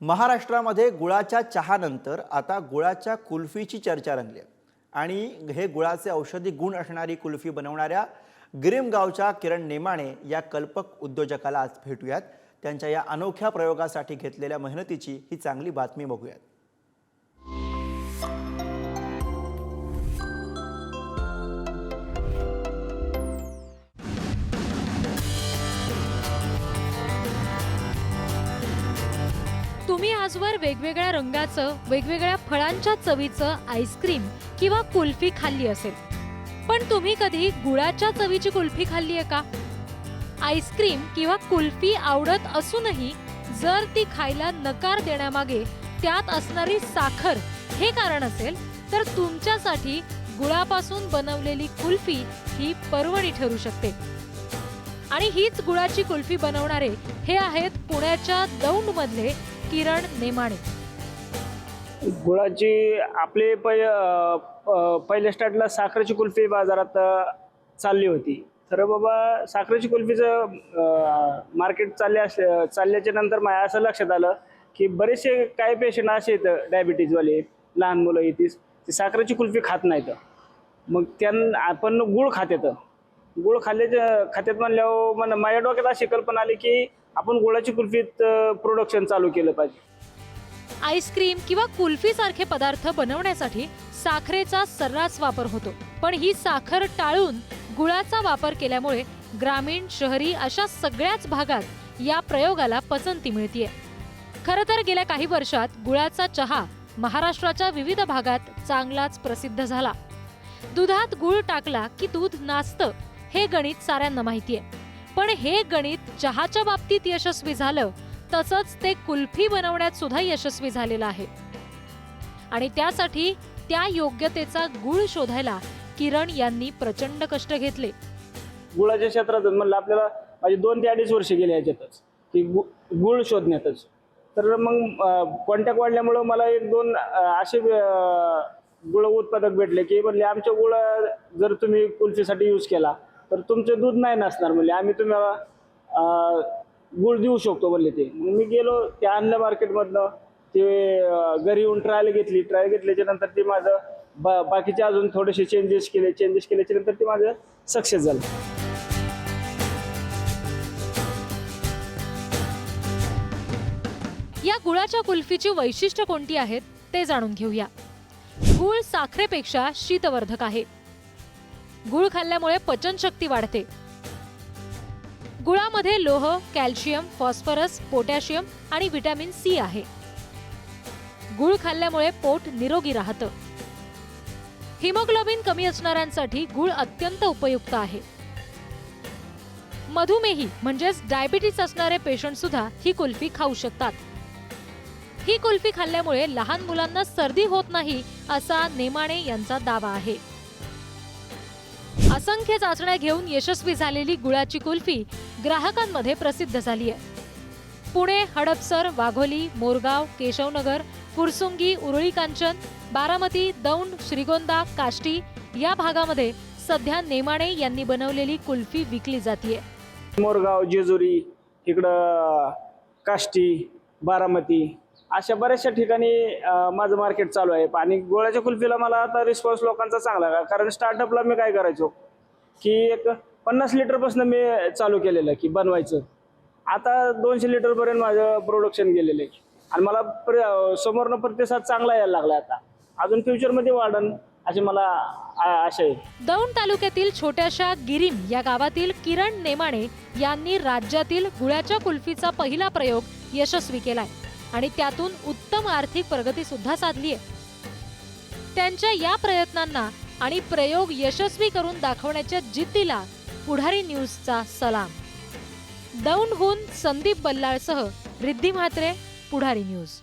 महाराष्ट्रामध्ये गुळाच्या चहानंतर आता गुळाच्या कुल्फीची चर्चा रंगली आहे. आणि हे गुळाचे औषधी गुण असणारी कुल्फी बनवणाऱ्या गिरीम गावच्या किरण नेमाणे या कल्पक उद्योजकाला आज भेटूयात त्यांच्या या अनोख्या प्रयोगासाठी घेतलेल्या मेहनतीची ही चांगली बातमी बघूयात तुम्ही आजवर वेगवेगळ्या रंगाचं वेगवेगळ्या फळांच्या चवीचं आईस्क्रीम किंवा कुल्फी खाल्ली असेल. पण तुम्ही कधी गुळाच्या चवीची कुल्फी खाल्ली आहे का? आईस्क्रीम किंवा कुल्फी आवडत असूनही जर ती खायला नकार देण्यामागे त्यात असणारी साखर हे कारण असेल तर तुमच्यासाठी गुळापासून बनवलेली कुल्फी ही पर्वणी ठरू शकते. आणि हीच गुळाची कुल्फी बनवणारे हे आहेत पुण्याच्या दौंड मधले किरण नेमाणे गुळाची आपले पै प- पहिल्या स्टार्टला साखरेची कुल्फी बाजारात चालली होती. तर बाबा साखरेची कुल्फीचं मार्केट चालले चालल्याच्या नंतर माझ्या असं लक्षात आलं की बरेचसे काही पेशंट असे आहेत डायबिटीजवाले लहान मुलं येतीस ते साखरेची कुल्फी खात नाहीत. मग त्यांना आपण गुळ खात येतं. गुळ खाल्ल्याच्या खात्यात म्हणल्यावर मन माझ्या डोक्यात अशी कल्पना आली की आपण गुळाची कुल्फीत प्रोडक्शन चालू केलं पाहिजे. आईस्क्रीम किंवा कुल्फी सारखे पदार्थ बनवण्यासाठी साखरेचा सर्रास वापर होतो. पण ही साखर टाळून गुळाचा वापर केल्यामुळे ग्रामीण शहरी अशा सगळ्याच भागात या प्रयोगाला पसंती मिळतीये. खरं तर गेल्या काही वर्षात गुळाचा चहा महाराष्ट्राच्या विविध भागात चांगलाच प्रसिद्ध झाला. दुधात गुळ टाकला की दूध नाचतं हे गणित साऱ्यांना माहितीये. पण हे गणित चहाच्या बाबतीत यशस्वी झालं तसंच ते कुल्फी बनवण्यात सुद्धा यशस्वी झालेलं आहे. आणि त्यासाठी त्या योग्यतेचा गुळ शोधायला किरण यांनी प्रचंड कष्ट घेतले. गुळाच्या क्षेत्रात म्हणलं आपल्याला माझे दोन ते अडीच वर्ष गेले याच्यातच की गु गुळ शोधण्यातच. तर मग कॉन्टॅक्ट वाढल्यामुळं मला एक दोन असे गुळ उत्पादक भेटले की म्हणले आमच्या गुळ जर तुम्ही कुल्फीसाठी यूज केला तर तुमचं दूध नाही नसणार म्हणजे आम्ही तुम्हाला गुळ देऊ शकतो म्हणले ते. मग मी गेलो ते आणलं मार्केटमधनं. ते घरी येऊन ट्रायल घेतली. ट्रायल घेतल्याच्या नंतर ते माझं बा बाकीचे अजून थोडेसे चेंजेस केले. चेंजेस केल्याच्यानंतर ते माझं सक्सेस झालं. या गुळाच्या कुल्फीची वैशिष्ट्य कोणती आहेत ते जाणून घेऊया. गुळ साखरेपेक्षा शीतवर्धक आहे. गुळ खाल्ल्यामुळे पचनशक्ती वाढते. गुळामध्ये लोह कॅल्शियम फॉस्फरस पोटॅशियम आणि व्हिटॅमिन सी आहे. गुळ खाल्ल्यामुळे पोट निरोगी राहतं. हिमोग्लोबिन कमी असणाऱ्यांसाठी गुळ अत्यंत उपयुक्त आहे. मधुमेही म्हणजेच डायबिटीस असणारे पेशंट सुद्धा ही कुल्फी खाऊ शकतात. ही कुल्फी खाल्ल्यामुळे लहान मुलांना सर्दी होत नाही असा नेमाणे यांचा दावा आहे. असंख्य चाचण्या घेऊन यशस्वी झालेली गुळाची कुल्फी ग्राहकांमध्ये प्रसिद्ध झाली आहे. पुणे हडपसर वाघोली मोरगाव केशवनगर फुरसुंगी उरुळी कांचन बारामती दौंड श्रीगोंदा काष्टी या भागामध्ये सध्या नेमाणे यांनी बनवलेली कुल्फी विकली जाते मोरगाव जेजुरी इकडं काष्टी बारामती अशा बऱ्याचशा ठिकाणी माझं मार्केट चालू आहे. आणि गोळ्याच्या कुल्फीला मला आता रिस्पॉन्स लोकांचा चांगला का? कारण स्टार्टअपला मी काय करायचो? की एक पन्नास लिटरपासून मी चालू केलेलं की बनवायचं. आता दोनशे लिटरपर्यंत माझं प्रोडक्शन गेलेलं आहे. आणि मला प्र समोरनं प्रतिसाद चांगला यायला लागला आता. अजून फ्युचरमध्ये वाढन अशी मला आ- आशा आहे. दौंड तालुक्यातील छोट्याशा गिरीम या गावातील किरण नेमाणे यांनी राज्यातील गुळाच्या कुल्फीचा पहिला प्रयोग यशस्वी केलाय. आणि त्यातून उत्तम आर्थिक प्रगती सुद्धा साधली आहे त्यांच्या या प्रयत्नांना आणि प्रयोग यशस्वी करून दाखवण्याच्या जिद्दीला पुढारी न्यूजचा सलाम दौंडहून Sandeep बल्लाळसह Riddhi Mhatre Pudhari news